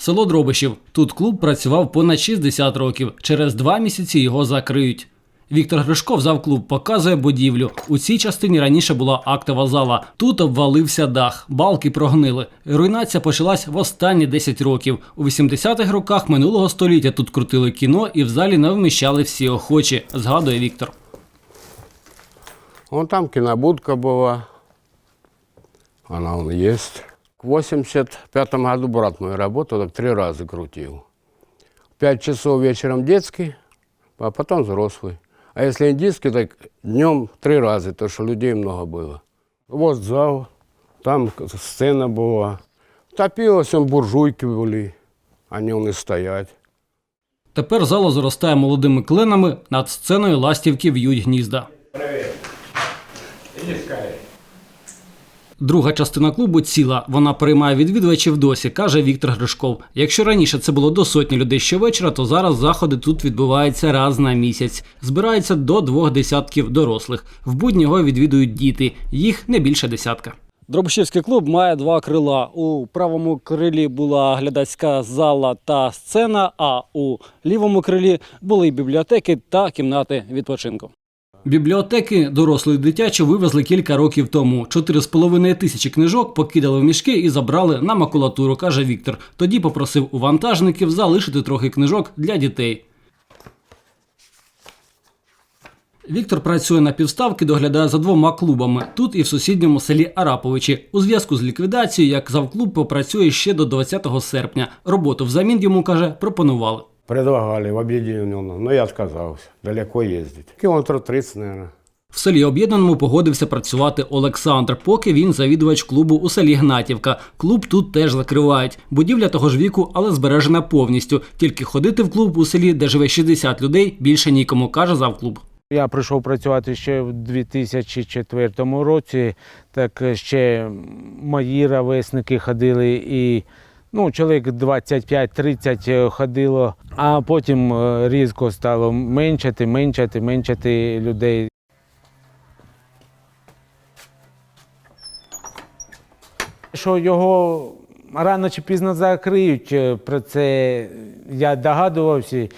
Село Дробишів. Тут клуб працював понад 60 років. Через два місяці його закриють. Віктор Гришков зав клуб показує будівлю. У цій частині раніше була актова зала. Тут обвалився дах, балки прогнили. Руйнація почалась в останні 10 років. У 80-х роках минулого століття тут крутили кіно і в залі не вміщали всі охочі, згадує Віктор. Вон там кинобудка была. Она он есть. В 85 году брат мой работал, так три раза крутил. Пять часов вечером детский, а потом взрослый. А если индийский, так днем три раза, то что людей много было. Вот зал, там к- сцена была. Топилось, он буржуйки были, они он и стоять. Тепер зала заростає молодими кленами, над сценою ластівки в'ють гнізда. Друга частина клубу ціла. Вона приймає відвідувачів досі, каже Віктор Гришков. Якщо раніше це було до сотні людей щовечора, то зараз заходи тут відбуваються раз на місяць. Збирається до двох десятків дорослих. В будні його відвідують діти. Їх не більше десятка. Дробишівський клуб має два крила. У правому крилі була глядацька зала та сцена, а у лівому крилі були бібліотеки та кімнати відпочинку. Бібліотеки дорослі і дитячі вивезли кілька років тому. Чотири з половиною тисячі книжок покидали в мішки і забрали на макулатуру, каже Віктор. Тоді попросив у вантажників залишити трохи книжок для дітей. Віктор працює на півставки, доглядає за двома клубами тут і в сусідньому селі Араповичі. У зв'язку з ліквідацією, як завклуб попрацює ще до 20 серпня. Роботу взамін йому каже, пропонували. Предлагали в объединенном, но я отказался. Далеко ездить. Километров 30, наверное. В селі Об'єднаному погодився працювати Олександр, поки він завідувач клубу у селі Гнатівка. Клуб тут теж закривають. Будівля того ж віку, але збережена повністю. Тільки ходити в клуб у селі, де живе 60 людей, більше нікому, каже завклуб. Я прийшов працювати ще в 2004 році. Так ще мої ровесники ходили і ну, чоловік 25-30 ходило, а потім е, різко стало меншати, меншати, меншати людей. Що його рано чи пізно закриють, е, про це я догадувався,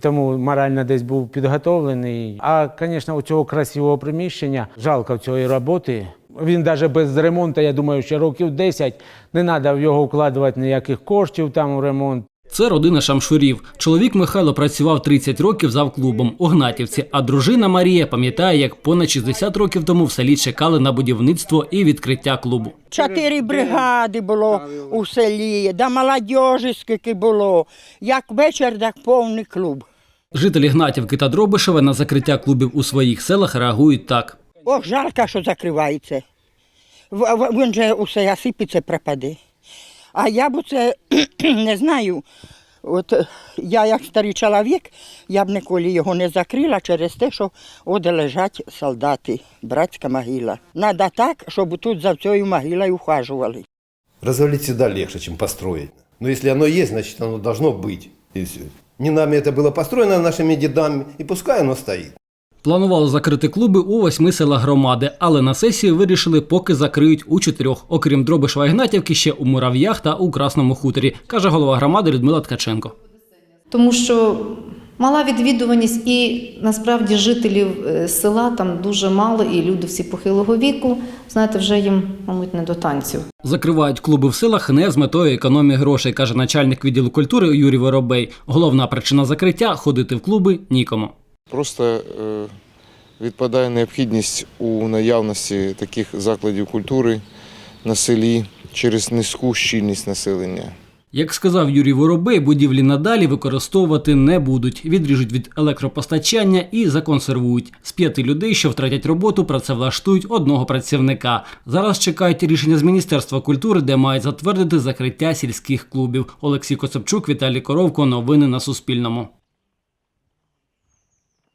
тому морально десь був підготовлений. А, звісно, у цього красивого приміщення жалко цієї роботи. Він навіть без ремонту, я думаю, ще років 10 не треба в його вкладувати ніяких коштів там у ремонт. Це родина Шамшурів. Чоловік Михайло працював 30 років завклубом у Гнатівці, а дружина Марія пам'ятає, як понад 60 років тому в селі чекали на будівництво і відкриття клубу. Чотири бригади було у селі, да молодіжі скільки було. Як вечір, так повний клуб. Жителі Гнатівки та Дробишева на закриття клубів у своїх селах реагують так. Ох, жалко, що закривається. В- в- Він же усе осипеться, пропаде. А я б це не знаю. От е, я як старий чоловік, я б ніколи його не закрила через те, що от лежать солдати, братська могила. Надо так, щоб тут за цією могилою ухажували. Развалить всегда легче, чем построить. Но если оно есть, значит оно должно быть. И все. Не нами это было построено, нашими дедами, и пускай оно стоит. Планували закрити клуби у восьми селах громади, але на сесії вирішили, поки закриють у чотирьох, окрім Дробишева і Гнатівки, ще у Мурав'ях та у Красному хуторі, каже голова громади Людмила Ткаченко. тому що мала відвідуваність і насправді жителів е, села там дуже мало, і люди всі похилого віку. Знаєте, вже їм, мабуть, не до танців. Закривають клуби в селах не з метою економії грошей, каже начальник відділу культури Юрій Воробей. Головна причина закриття ходити в клуби нікому. Просто е, відпадає необхідність у наявності таких закладів культури на селі через низьку щільність населення. Як сказав Юрій Воробей, будівлі надалі використовувати не будуть, відріжуть від електропостачання і законсервують. З п'яти людей, що втратять роботу, працевлаштують одного працівника. Зараз чекають рішення з Міністерства культури, де мають затвердити закриття сільських клубів. Олексій Коцепчук, Віталій Коровко. Новини на Суспільному.